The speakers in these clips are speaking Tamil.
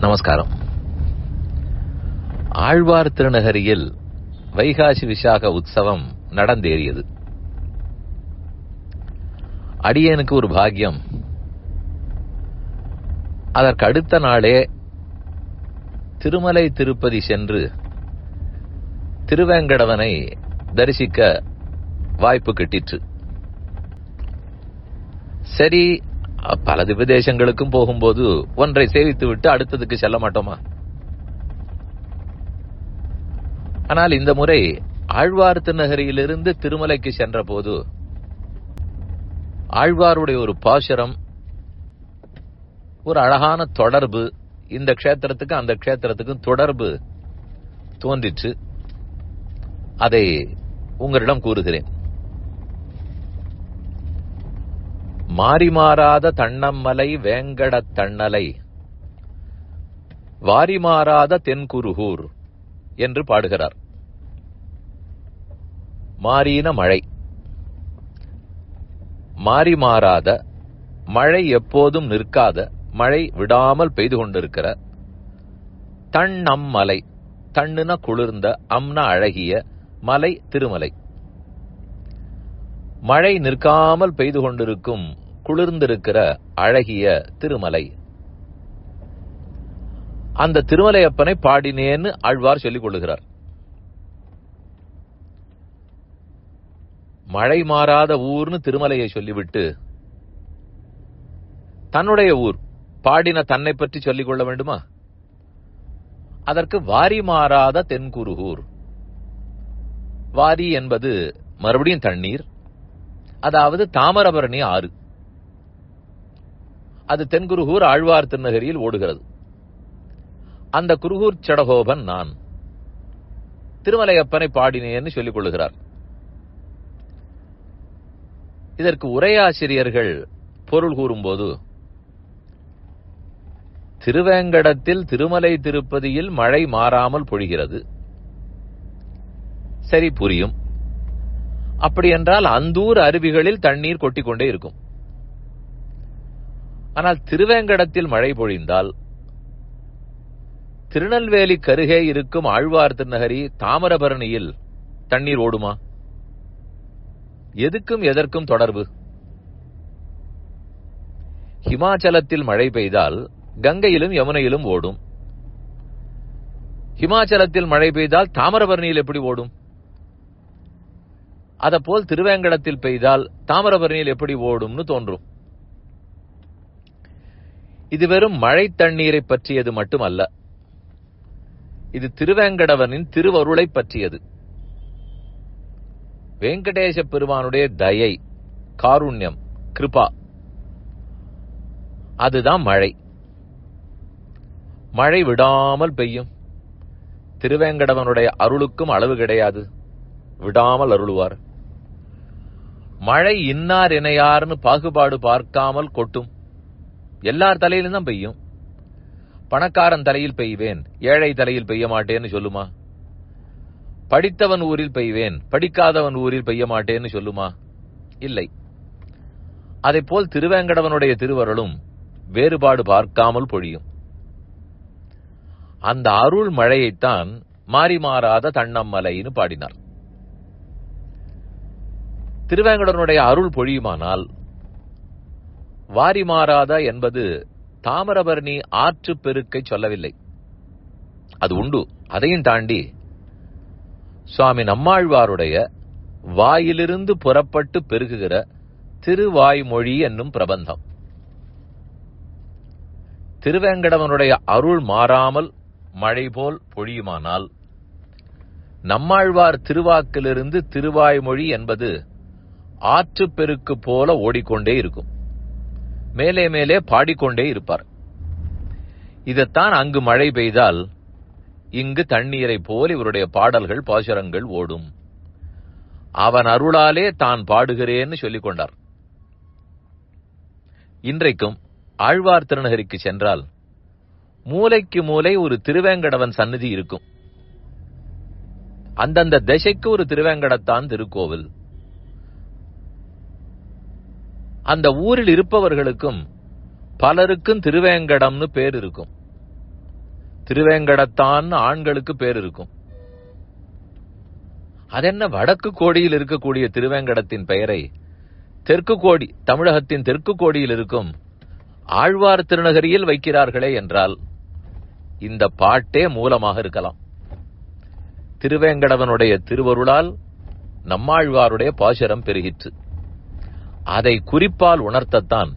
நமஸ்காரம். ஆழ்வார் திருநகரியில் வைகாசி விசாக உற்சவம் நடந்தேறியது. அடியேனுக்கு ஒரு பாக்கியம். அதற்கு அடுத்த நாளே திருமலை திருப்பதி சென்று திருவேங்கடவனை தரிசிக்க வாய்ப்பு கிட்டிற்று. சரி பல திவ்யதேசங்களுக்கும் போகும்போது ஒன்றை சேவித்து விட்டு அடுத்ததுக்கு செல்ல மாட்டோமா? ஆனால் இந்த முறை ஆழ்வார் திருநகரியிலிருந்து திருமலைக்கு சென்ற போது ஆழ்வாருடைய ஒரு பாசுரம் ஒரு அழகான தொடர்பு இந்த க்ஷேத்திரத்துக்கு அந்த க்ஷேத்திரத்துக்கும் தொடர்பு தோன்றிற்று. அதை உங்களிடம் கூறுகிறேன். மாறி மாறாத தன்னம்மலை வேங்கடத் தன்னலை. வாரி மாறாத தென்குருகூர் என்று பாடுகிறார். மாறின மழை. மாறி மாறாத மழை எப்போதும் நிற்காத மழை விடாமல் பெய்து கொண்டிருக்கிற தன் தண்ணுன குளிர்ந்த அம்ன அழகிய மலை திருமலை. மழை நிற்காமல் பெய்து கொண்டிருக்கும் குளிர்ந்திருக்கிற அழகிய திருமலை. அந்த திருமலையப்பனை பாடினேன்னு ஆழ்வார் சொல்லிக் கொள்ளுகிறார். மழை மாறாத ஊர்னு திருமலையை சொல்லிவிட்டு தன்னுடைய ஊர் பாடின தன்னை பற்றி சொல்லிக் கொள்ள வேண்டுமா? அதற்கு வாரி மாறாத தென்குருகூர். வாரி என்பது மறுபடியும் தண்ணீர் அதாவது தாமரபரணி ஆறு. அது தென்குருகூர் ஆழ்வார் திருநகரியில் ஓடுகிறது. அந்த குருகூர் சடகோபன் நான். திருமலையப்பனை பாடினேன்னு சொல்லிக் கொள்ளுகிறார். இதற்கு உரையாசிரியர்கள் பொருள் கூறும்போது திருவேங்கடத்தில் திருமலை திருப்பதியில் மழை மாறாமல் பொழிகிறது. சரி புரியும். அப்படி என்றால் அந்தூர் அருவிகளில் தண்ணீர் கொட்டிக்கொண்டே இருக்கும். ஆனால் திருவேங்கடத்தில் மழை பொழிந்தால் திருநெல்வேலி கருகே இருக்கும் ஆழ்வார் திருநகரி தாமிரபரணியில் தண்ணீர் ஓடுமா? எதுக்கும் எதற்கும் தொடர்பு? ஹிமாச்சலத்தில் மழை பெய்தால் கங்கையிலும் யமுனையிலும் ஓடும். ஹிமாச்சலத்தில் மழை பெய்தால் தாமிரபரணியில் எப்படி ஓடும்? அதை போல் திருவேங்கடத்தில் பெய்தால் தாமிரபரணியில் எப்படி ஓடும்னு தோன்றும். இது வெறும் மழை தண்ணீரை பற்றியது மட்டுமல்ல. இது திருவேங்கடவனின் திருவருளை பற்றியது. வெங்கடேச பெருமானுடைய தயை காருண்யம் கிருபா. அதுதான் மழை. மழை விடாமல் பெய்யும். திருவேங்கடவனுடைய அருளுக்கும் அளவு கிடையாது. விடாமல் அருளுவார். மழை இன்னார் இணையார்னு பாகுபாடு பார்க்காமல் கொட்டும். எல்லார் தலையிலும் தான் பெய்யும். பணக்காரன் தலையில் பெய்வேன் ஏழை தலையில் பெய்ய மாட்டேன்னு சொல்லுமா? படித்தவன் ஊரில் பெய்வேன் படிக்காதவன் ஊரில் பெய்ய மாட்டேன்னு சொல்லுமா? இல்லை. அதை போல் திருவேங்கடவனுடைய திருவருளும் வேறுபாடு பார்க்காமல் பொழியும். அந்த அருள் மழையைத்தான் மாறி மாறாத தன்னம்மலைன்னு பாடினார். திருவேங்கடனுடைய அருள் பொழியுமானால் வாரி மாறாத என்பது தாமிரபரணி ஆற்று பெருக்கை சொல்லவில்லை. அது உண்டு. அதையும் தாண்டி சுவாமி நம்மாழ்வாருடைய வாயிலிருந்து புறப்பட்டு பெருகுகிற திருவாய்மொழி என்னும் பிரபந்தம். திருவேங்கடவனுடைய அருள் மாறாமல் மழை போல் பொழியுமானால் நம்மாழ்வார் திருவாக்கிலிருந்து திருவாய்மொழி என்பது ஆற்று பெருக்கு போல ஓடிக்கொண்டே இருக்கும். மேலே மேலே பாடிக்கொண்டே இருப்பார். இதைத்தான் அங்கு மழை பெய்தால் இங்கு தண்ணீரை போல் இவருடைய பாடல்கள் பாசுரங்கள் ஓடும். அவன் அருளாலே தான் பாடுகிறேன்னு சொல்லிக் கொண்டார். இன்றைக்கும் ஆழ்வார் திருநகரிக்கு சென்றால் மூலைக்கு மூலை ஒரு திருவேங்கடவன் சன்னதி இருக்கும். அந்தந்த திசைக்கு ஒரு திருவேங்கடத்தான் திருக்கோவில். அந்த ஊரில் இருப்பவர்களுக்கும் பலருக்கும் திருவேங்கடம்னு பேர் இருக்கும். திருவேங்கடத்தான் ஆண்களுக்கு பேர் இருக்கும். அதென்ன வடக்கு கோடியில் இருக்கக்கூடிய திருவேங்கடத்தின் பெயரை தெற்கு கோடி தமிழகத்தின் தெற்கு கோடியில் இருக்கும் ஆழ்வார் திருநகரியில் வைக்கிறார்களே என்றால் இந்த பாட்டே மூலமாக இருக்கலாம். திருவேங்கடவனுடைய திருவருளால் நம்மாழ்வாருடைய பாசுரம் பெருகிற்று. அதை குறிப்பால் உணர்த்தத்தான்.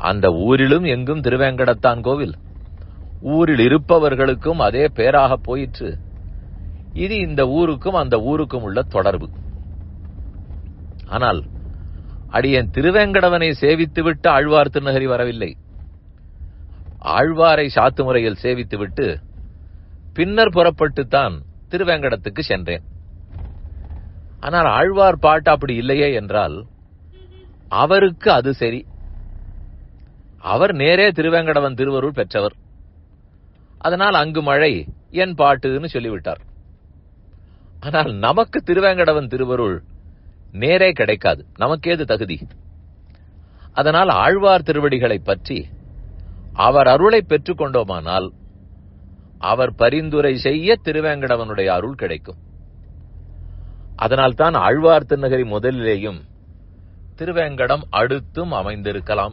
அந்த ஊரிலும் எங்கும் திருவேங்கடத்தான் கோவில். ஊரில் இருப்பவர்களுக்கும் அதே பேராக போயிற்று. இது இந்த ஊருக்கும் அந்த ஊருக்கும் உள்ள தொடர்பு. ஆனால் அடியன் திருவேங்கடவனை சேவித்துவிட்டு ஆழ்வார் திருநகரி வரவில்லை. ஆழ்வாரை சாத்து முறையில் சேவித்துவிட்டு பின்னர் புறப்பட்டுத்தான் திருவேங்கடத்துக்கு சென்றேன். ஆனால் ஆழ்வார் பாட்டு அப்படி இல்லையே என்றால் அவருக்கு அது சரி. அவர் நேரே திருவேங்கடவன் திருவருள் பெற்றவர். அதனால் அங்கு மழை என் பாட்டுன்னு சொல்லிவிட்டார். ஆனால் நமக்கு திருவேங்கடவன் திருவருள் நேரே கிடைக்காது. நமக்கேது தகுதி? அதனால் ஆழ்வார் திருவடிகளை பற்றி அவர் அருளை பெற்றுக்கொண்டோமானால் அவர் பரிந்துரை செய்ய திருவேங்கடவனுடைய அருள் கிடைக்கும். அதனால்தான் ஆழ்வார் திருநகரி முதலிலேயும் திருவேங்கடம் அடுத்தும் அமைந்திருக்கலாம்.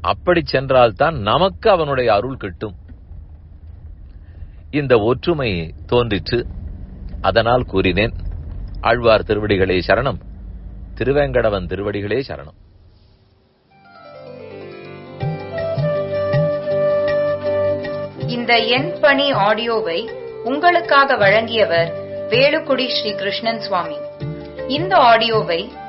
அப்படி சென்றால்தான் நமக்கு அவனுடைய அருள் கிட்டும். இந்த ஒற்றுமை தோன்றிற்று. அதனால் கூறினேன் ஆழ்வார் திருவடிகளே சரணம் திருவேங்கடவன் திருவடிகளே சரணம். இந்த என் பணி ஆடியோவை உங்களுக்காக வழங்கியவர் வேலுக்குடி ஸ்ரீ கிருஷ்ணன் சுவாமி. இந்த ஆடியோவை